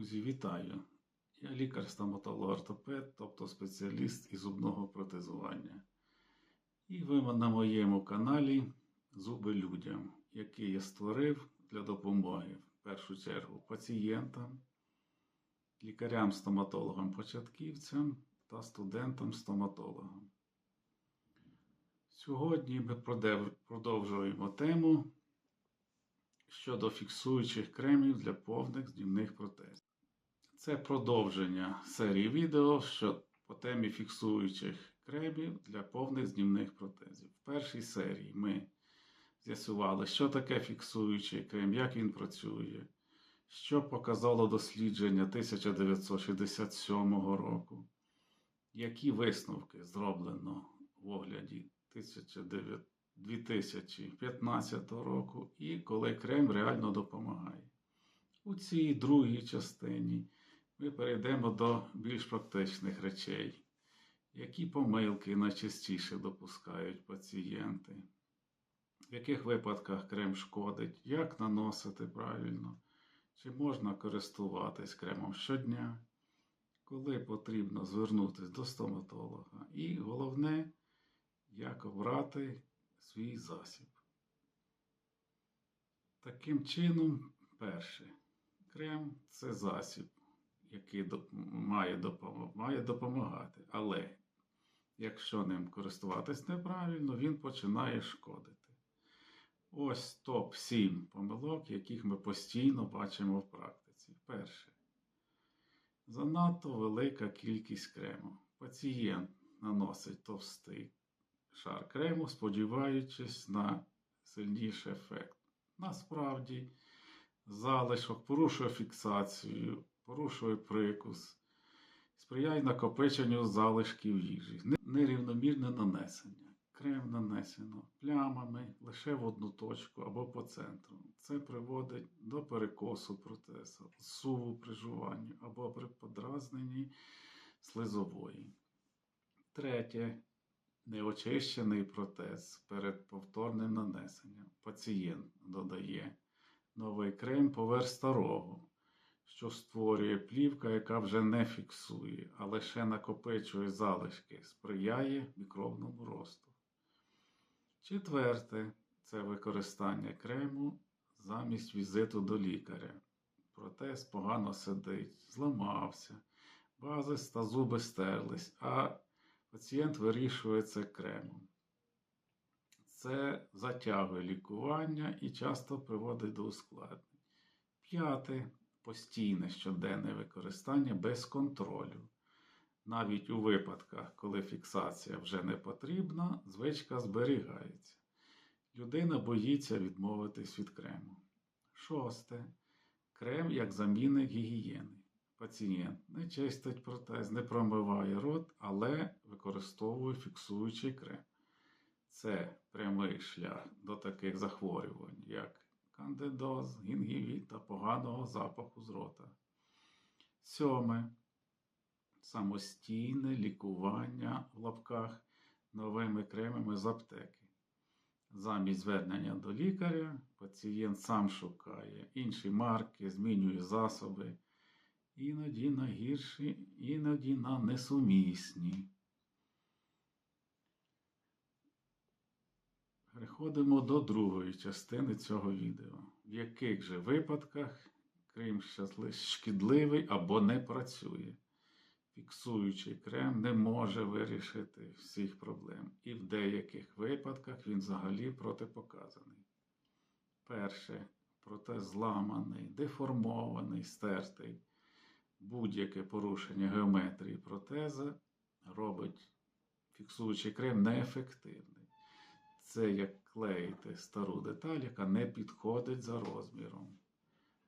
Друзі, вітаю! Я лікар-стоматолог-ортопед, тобто спеціаліст із зубного протезування. І ви на моєму каналі Зуби людям, який я створив для допомоги в першу чергу пацієнтам, лікарям-стоматологам-початківцям та студентам-стоматологам. Сьогодні ми продовжуємо тему щодо фіксуючих кремів для повних знімних протезів. Це продовження серії відео що по темі фіксуючих кремів для повних знімних протезів. В першій серії ми з'ясували, що таке фіксуючий крем, як він працює, що показало дослідження 1967 року, які висновки зроблено в огляді 2015 року і коли крем реально допомагає. У цій другій частині ми перейдемо до більш практичних речей, які помилки найчастіше допускають пацієнти, в яких випадках крем шкодить, як наносити правильно, чи можна користуватись кремом щодня, коли потрібно звернутися до стоматолога. І головне, як обрати свій засіб. Таким чином, перше, крем це засіб, який доп- має, допом- має допомагати. Але якщо ним користуватись неправильно, він починає шкодити. Ось топ-7 помилок, яких ми постійно бачимо в практиці. Перше. Занадто велика кількість крему. Пацієнт наносить товстий шар крему, сподіваючись на сильніший ефект. Насправді, залишок порушує фіксацію, порушує прикус, сприяє накопиченню залишків їжі, Не- нерівномірне нанесення. Крем нанесено плямами лише в одну точку або по центру. Це приводить до перекосу протезу, суву при або при подразненні слизової. Третє неочищений протез перед повторним нанесенням. Пацієнт додає новий крем поверх старого, що створює плівка, яка вже не фіксує, а лише накопичує залишки, сприяє мікробному росту. Четверте це використання крему замість візиту до лікаря. Протез погано сидить, зламався, базис та зуби стерлись, а пацієнт вирішує це кремом. Це затягує лікування і часто приводить до ускладнень. П'яте постійне щоденне використання без контролю. Навіть у випадках, коли фіксація вже не потрібна, звичка зберігається. Людина боїться відмовитись від крему. Шосте. Крем як замінник гігієни. Пацієнт не чистить протез, не промиває рот, але використовує фіксуючий крем. Це прямий шлях до таких захворювань, як кандидоз, гінгівіт та поганого запаху з рота. Сьоме. Самостійне лікування в лапках новими кремами з аптеки. Замість звернення до лікаря пацієнт сам шукає інші марки, змінює засоби іноді на гірші, іноді на несумісні. Переходимо до другої частини цього відео. В яких же випадках крем шкідливий або не працює. Фіксуючий крем не може вирішити всіх проблем, і в деяких випадках він взагалі протипоказаний. Перше, протез зламаний, деформований, стертий будь-яке порушення геометрії протеза робить фіксуючий крем неефективний. Це як клеїти стару деталь, яка не підходить за розміром.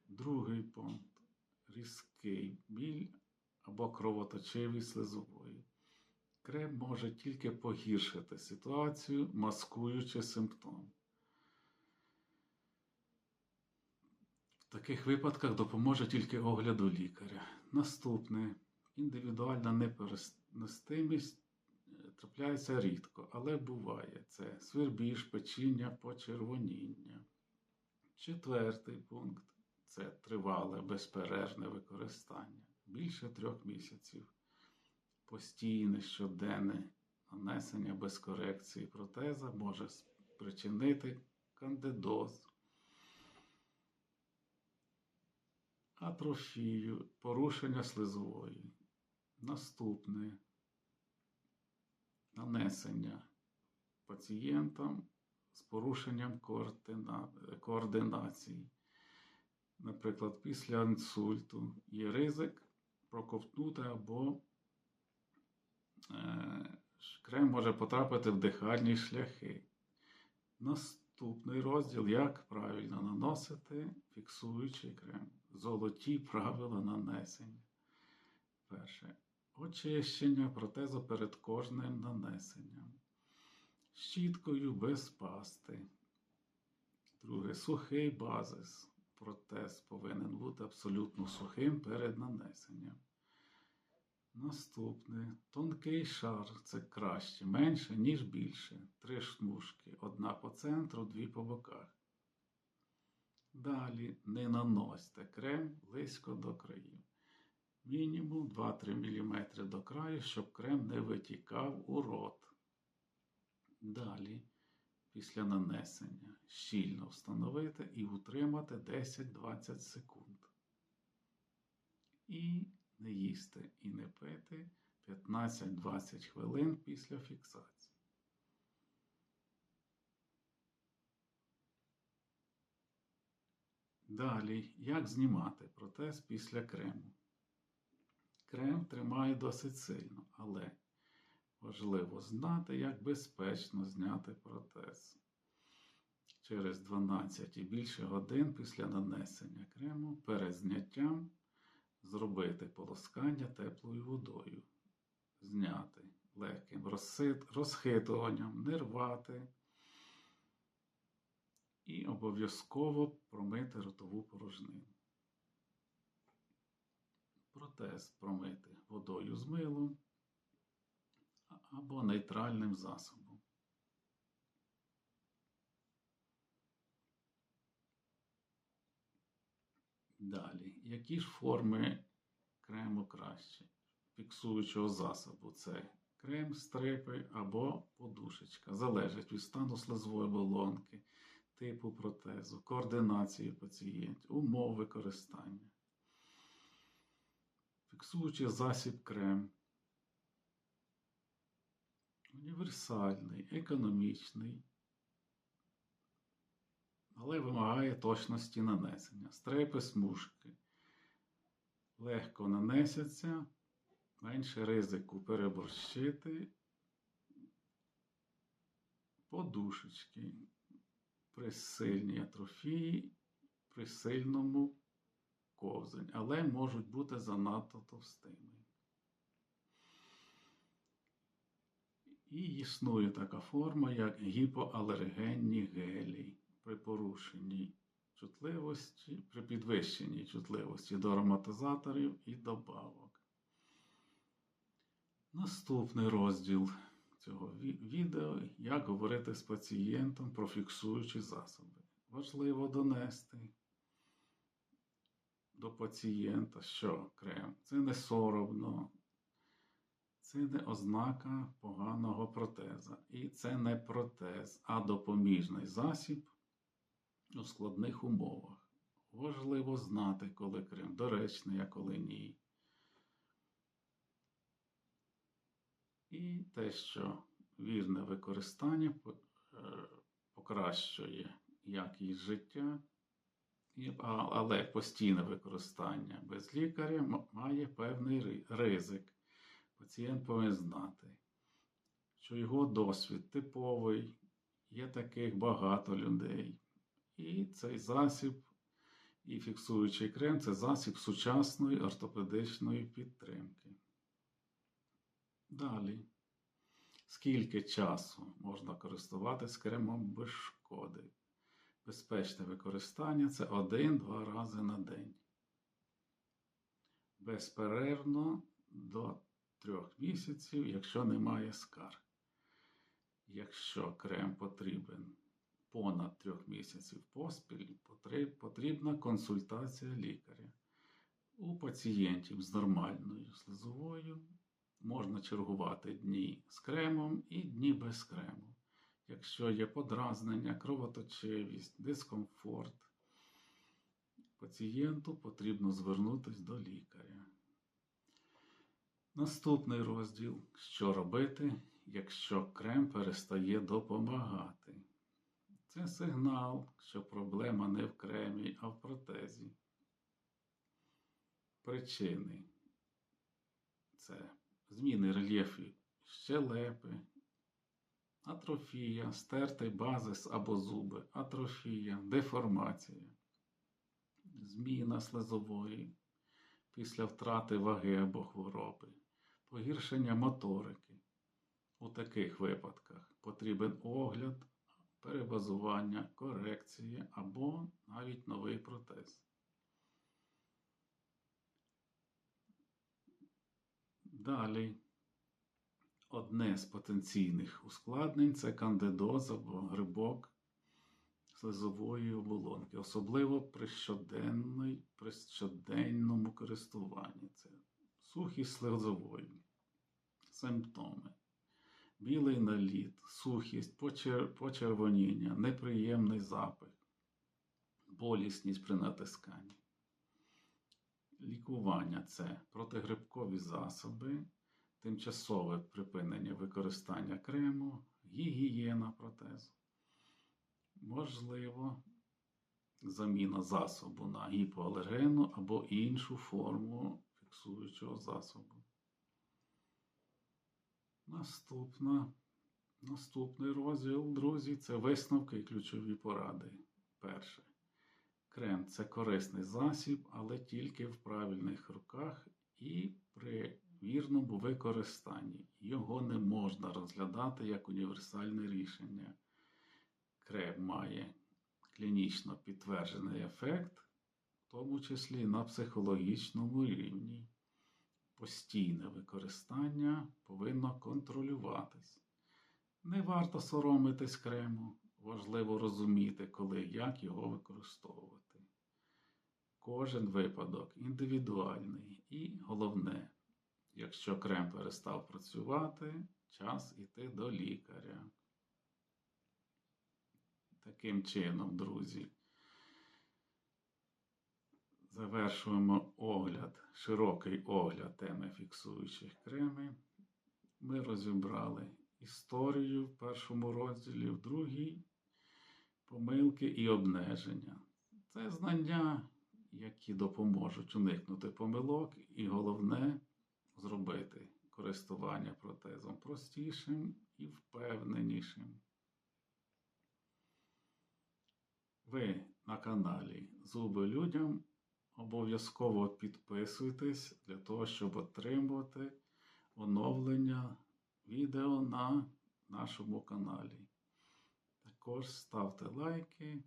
Другий пункт різкий біль або кровоточивість слизової. Крем може тільки погіршити ситуацію, маскуючи симптом. В таких випадках допоможе тільки огляду лікаря. Наступне індивідуальна непереносимість трапляється рідко, але буває. Це свербіж, печіння, почервоніння. Четвертий пункт це тривале безперервне використання. Більше трьох місяців. Постійне щоденне нанесення без корекції протеза може спричинити кандидоз, атрофію, порушення слизової. Наступне нанесення пацієнтам з порушенням координа- координації. Наприклад, після інсульту є ризик проковтнути або е, крем може потрапити в дихальні шляхи. Наступний розділ як правильно наносити фіксуючий крем. Золоті правила нанесення. Перше. Очищення протезу перед кожним нанесенням. Щіткою без пасти. Друге. Сухий базис. Протез повинен бути абсолютно сухим перед нанесенням. Наступне. Тонкий шар. Це краще. Менше, ніж більше. Три шмужки. Одна по центру, дві по боках. Далі не наносьте крем близько до країв. Мінімум 2-3 мм до краю, щоб крем не витікав у рот. Далі, після нанесення, щільно встановити і утримати 10-20 секунд. І не їсти і не пити 15-20 хвилин після фіксації. Далі, як знімати протез після крему? Крем тримає досить сильно, але важливо знати, як безпечно зняти протез. Через 12 і більше годин після нанесення крему перед зняттям зробити полоскання теплою водою, зняти легким розхитуванням, не рвати і обов'язково промити ротову порожнину. Протез промити водою з милом або нейтральним засобом. Далі, які ж форми крему краще? Фіксуючого засобу це крем, стрипи або подушечка. Залежить від стану слизової оболонки, типу протезу, координації пацієнтів, умов використання. Фіксуючий засіб крем. Універсальний, економічний, але вимагає точності нанесення. Стрепи смужки легко нанесяться, менше ризику переборщити. Подушечки при сильній атрофії, при сильному ковзань, але можуть бути занадто товстими. І існує така форма, як гіпоалергенні гелі при порушенні чутливості, при підвищенні чутливості до ароматизаторів і добавок. Наступний розділ цього відео як говорити з пацієнтом про фіксуючі засоби. Важливо донести до пацієнта, що крем це не соромно, це не ознака поганого протеза. І це не протез, а допоміжний засіб у складних умовах. Важливо знати, коли крем доречний, а коли ні. І те, що вірне використання е, покращує якість життя, але постійне використання без лікаря має певний ризик. Пацієнт повинен знати, що його досвід типовий, є таких багато людей. І цей засіб, і фіксуючий крем це засіб сучасної ортопедичної підтримки. Далі. Скільки часу можна користуватись кремом без шкоди? Безпечне використання це 1-2 рази на день. Безперервно до 3 місяців, якщо немає скарг. Якщо крем потрібен понад трьох місяців поспіль потрібна консультація лікаря. У пацієнтів з нормальною слизовою можна чергувати дні з кремом і дні без крему. Якщо є подразнення, кровоточивість, дискомфорт, пацієнту потрібно звернутися до лікаря. Наступний розділ: що робити, якщо крем перестає допомагати. Це сигнал, що проблема не в кремі, а в протезі. Причини це зміни рельєфу щелепи, атрофія, стертий базис або зуби, атрофія, деформація, зміна слизової після втрати ваги або хвороби, погіршення моторики. У таких випадках потрібен огляд, перебазування, корекція або навіть новий протез. Далі. Одне з потенційних ускладнень це кандидоз або грибок слизової оболонки, особливо при, при щоденному користуванні. Це сухість слизової, симптоми, білий наліт, сухість, почер- почервоніння, неприємний запах, болісність при натисканні. Лікування це протигрибкові засоби, тимчасове припинення використання крему, гігієна протезу. Можливо, заміна засобу на гіпоалергену або іншу форму фіксуючого засобу. Наступна, наступний розділ, друзі, це висновки і ключові поради. Перше. Крем це корисний засіб, але тільки в правильних руках і при вірному використанні. Його не можна розглядати як універсальне рішення. Крем має клінічно підтверджений ефект, в тому числі на психологічному рівні. Постійне використання повинно контролюватись. Не варто соромитись крему, важливо розуміти, коли і як його використовувати. Кожен випадок індивідуальний і головне, якщо крем перестав працювати, час іти до лікаря. Таким чином, друзі, завершуємо огляд, широкий огляд теми фіксуючих кремів. Ми розібрали історію в першому розділі, в другій помилки і обмеження. Це знання, які допоможуть уникнути помилок, і головне зробити користування протезом простішим і впевненішим. Ви на каналі Зуби людям обов'язково підписуйтесь для того, щоб отримувати оновлення відео на нашому каналі. Також ставте лайки,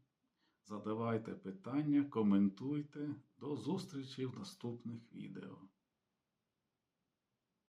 задавайте питання, коментуйте. До зустрічі в наступних відео.